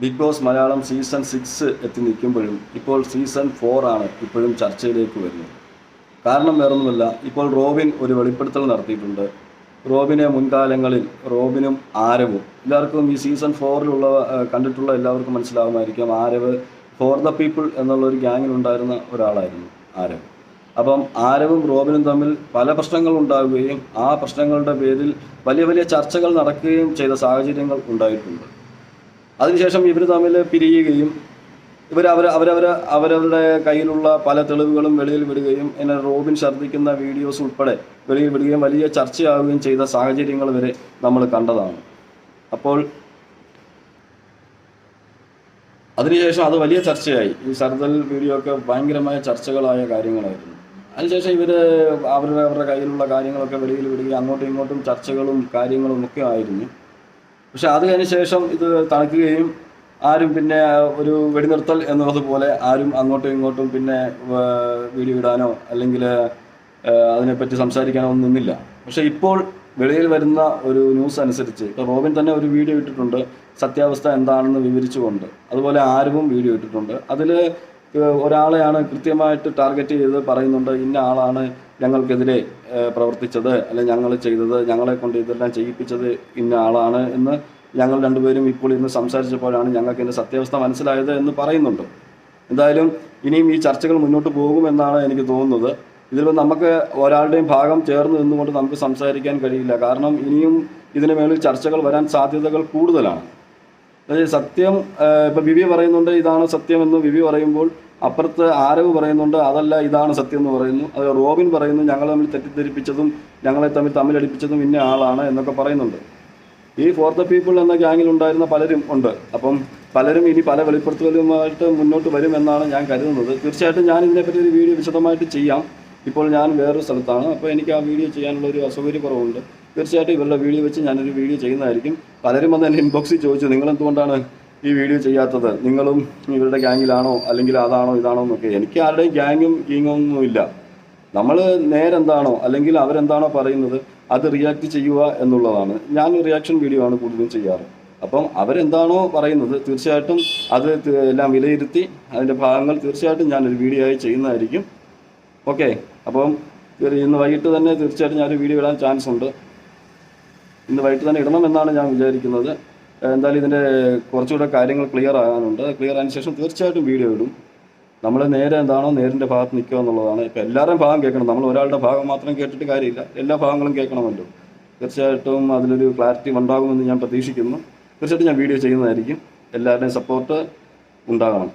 Bigg Boss Malayalam season six എത്തി നിൽക്കുമ്പോഴും ഇപ്പോൾ സീസൺ ഫോർ ആണ് ഇപ്പോഴും ചർച്ചയിലേക്ക് വരുന്നത്. കാരണം വേറൊന്നുമല്ല ഇപ്പോൾ റോബിൻ ഒരു വെളിപ്പെടുത്തൽ നടത്തിയിട്ടുണ്ട്. റോബിനെ മുൻകാലങ്ങളിൽ റോബിനും ആരവും എല്ലാവർക്കും ഈ സീസൺ ഫോറിലുള്ള കണ്ടിട്ടുള്ള എല്ലാവർക്കും മനസ്സിലാവുമായിരിക്കും ആരവ് ഫോർ ദ പീപ്പിൾ എന്നുള്ള ഒരു ഗ്യാങ്ങിലുണ്ടായിരുന്ന ഒരാളായിരുന്നു ആരവ്. അപ്പം ആരവും റോബിനും തമ്മിൽ പല പ്രശ്നങ്ങൾ ഉണ്ടാവുകയും ആ പ്രശ്നങ്ങളുടെ പേരിൽ വലിയ വലിയ ചർച്ചകൾ നടക്കുകയും ചെയ്ത സാഹചര്യങ്ങൾ ഉണ്ടായിട്ടുണ്ട്. അതിനുശേഷം ഇവർ തമ്മിൽ പിരിയുകയും ഇവർ അവർ അവരവർ അവരവരുടെ കയ്യിലുള്ള പല തെളിവുകളും വെളിയിൽ വിടുകയും എന്നെ റോബിൻ ഛർദ്ദിക്കുന്ന വീഡിയോസ് ഉൾപ്പെടെ വെളിയിൽ വിടുകയും വലിയ ചർച്ചയാവുകയും ചെയ്ത സാഹചര്യങ്ങൾ വരെ നമ്മൾ കണ്ടതാണ്. അപ്പോൾ അതിനുശേഷം അത് വലിയ ചർച്ചയായി. ഈ സർദൽ വീഡിയോ ഒക്കെ ഭയങ്കരമായ ചർച്ചകളായ കാര്യങ്ങളായിരുന്നു. അതിനുശേഷം ഇവർ അവരുടെ അവരുടെ കയ്യിലുള്ള കാര്യങ്ങളൊക്കെ വെളിയിൽ വിടുകയും അങ്ങോട്ടും ഇങ്ങോട്ടും ചർച്ചകളും കാര്യങ്ങളും ഒക്കെ ആയിരുന്നു. പക്ഷെ അത് കഴിഞ്ഞ ശേഷം ഇത് തണുക്കുകയും ആരും പിന്നെ ഒരു വെടിനിർത്തൽ എന്നുള്ളതുപോലെ ആരും അങ്ങോട്ടും ഇങ്ങോട്ടും പിന്നെ വീഡിയോ ഇടാനോ അല്ലെങ്കിൽ അതിനെപ്പറ്റി സംസാരിക്കാനോ ഒന്നും നിന്നില്ല. പക്ഷെ ഇപ്പോൾ വെളിയിൽ വരുന്ന ഒരു ന്യൂസ് അനുസരിച്ച് ഇപ്പോൾ റോബിൻ തന്നെ ഒരു വീഡിയോ ഇട്ടിട്ടുണ്ട്. സത്യാവസ്ഥ എന്താണെന്ന് വിവരിച്ചുകൊണ്ട്. അതുപോലെ ആരും വീഡിയോ ഇട്ടിട്ടുണ്ട്. അതിൽ ഒരാളെയാണ് കൃത്യമായിട്ട് ടാർഗറ്റ് ചെയ്ത് പറയുന്നുണ്ട് ഇന്ന ആളാണ് ഞങ്ങൾക്കെതിരെ പ്രവർത്തിച്ചത് അല്ലെങ്കിൽ ഞങ്ങൾ ചെയ്തത് ഞങ്ങളെ കൊണ്ട് ഇതെല്ലാം ചെയ്യിപ്പിച്ചത് ഇന്ന ആളാണ് എന്ന് ഞങ്ങൾ രണ്ടുപേരും ഇപ്പോൾ ഇന്ന് സംസാരിച്ചപ്പോഴാണ് ഞങ്ങൾക്ക് ഇതിന്റെ സത്യാവസ്ഥ മനസ്സിലായത് എന്ന് പറയുന്നുണ്ട്. എന്തായാലും ഇനിയും ഈ ചർച്ചകൾ മുന്നോട്ട് പോകുമെന്നാണ് എനിക്ക് തോന്നുന്നത്. ഇതിൽ നമുക്ക് ഒരാളുടെയും ഭാഗം ചേർന്ന് നിന്നുകൊണ്ട് നമുക്ക് സംസാരിക്കാൻ കഴിയില്ല. കാരണം ഇനിയും ഇതിന് മേളിൽ ചർച്ചകൾ വരാൻ സാധ്യതകൾ കൂടുതലാണ്. അതായത് സത്യം ഇപ്പം വിവി പറയുന്നുണ്ട് ഇതാണ് സത്യം എന്ന് വിവി പറയുമ്പോൾ അപ്പുറത്ത് ആരവ് പറയുന്നുണ്ട് അതല്ല ഇതാണ് സത്യം എന്ന് പറയുന്നു. അത് റോബിൻ പറയുന്നു ഞങ്ങൾ തമ്മിൽ തെറ്റിദ്ധരിപ്പിച്ചതും ഞങ്ങളെ തമ്മിൽ തമ്മിലടിപ്പിച്ചതും ഇന്ന ആളാണ് എന്നൊക്കെ പറയുന്നുണ്ട്. ഈ ഫോർ ദ പീപ്പിൾ എന്ന ഗ്യാങ്ങിൽ ഉണ്ടായിരുന്ന പലരും ഉണ്ട്. അപ്പം പലരും ഇനി പല വെളിപ്പെടുത്തലുമായിട്ട് മുന്നോട്ട് വരും എന്നാണ് ഞാൻ കരുതുന്നത്. തീർച്ചയായിട്ടും ഞാൻ ഇതിനെപ്പറ്റി ഒരു വീഡിയോ വിശദമായിട്ട് ചെയ്യാം. ഇപ്പോൾ ഞാൻ വേറൊരു സ്ഥലത്താണ്. അപ്പോൾ എനിക്ക് ആ വീഡിയോ ചെയ്യാനുള്ള ഒരു അസൗകര്യക്കുറവുണ്ട്. തീർച്ചയായിട്ടും ഇവരുടെ വീഡിയോ വെച്ച് ഞാനൊരു വീഡിയോ ചെയ്യുന്നതായിരിക്കും. പലരും വന്ന് എന്റെ ഇൻബോക്സിൽ ചോദിച്ചു നിങ്ങളെന്തുകൊണ്ടാണ് ഈ വീഡിയോ ചെയ്യാത്തത്? നിങ്ങളും ഇവരുടെ ഗ്യാങ്ങിലാണോ അല്ലെങ്കിൽ അതാണോ ഇതാണോ എന്നൊക്കെ. എനിക്ക് ആരുടെയും ഗ്യാങ്ങും ഗീങ്ങൊന്നും ഇല്ല. നമ്മൾ നേരെന്താണോ അല്ലെങ്കിൽ അവരെന്താണോ പറയുന്നത് അത് റിയാക്ട് ചെയ്യുക എന്നുള്ളതാണ്. ഞാൻ റിയാക്ഷൻ വീഡിയോ ആണ് കൂടുതലും ചെയ്യാറ്. അപ്പം അവരെന്താണോ പറയുന്നത് തീർച്ചയായിട്ടും അത് എല്ലാം വിലയിരുത്തി അതിന്റെ ഭാഗങ്ങൾ തീർച്ചയായിട്ടും ഞാനൊരു വീഡിയോ ആയി ചെയ്യുന്നതായിരിക്കും. ഓക്കെ അപ്പം ഇന്ന് വൈകിട്ട് തന്നെ തീർച്ചയായിട്ടും ഞാനൊരു വീഡിയോ ഇടാൻ ചാൻസ് ഉണ്ട്. ഇന്ന് വൈകിട്ട് തന്നെ ഇടണമെന്നാണ് ഞാൻ വിചാരിക്കുന്നത്. എന്തായാലും ഇതിന്റെ കുറച്ചുകൂടെ കാര്യങ്ങൾ ക്ലിയർ ആകാനുണ്ട്. ക്ലിയർ ആയതിനു ശേഷം തീർച്ചയായിട്ടും വീഡിയോ ഇടും. നമ്മൾ നേരെ എന്താണോ നേരിന്റെ ഭാഗത്ത് നിൽക്കുക എന്നുള്ളതാണ്. ഇപ്പം എല്ലാവരുടെയും ഭാഗം കേൾക്കണം. നമ്മൾ ഒരാളുടെ ഭാഗം മാത്രം കേട്ടിട്ട് കാര്യമില്ല. എല്ലാ ഭാഗങ്ങളും കേൾക്കണമല്ലോ. തീർച്ചയായിട്ടും അതിലൊരു ക്ലാരിറ്റി ഉണ്ടാകുമെന്ന് ഞാൻ പ്രതീക്ഷിക്കുന്നു. തീർച്ചയായിട്ടും ഞാൻ വീഡിയോ ചെയ്യുന്നതായിരിക്കും. എല്ലാവരുടെയും സപ്പോർട്ട് ഉണ്ടാകണം.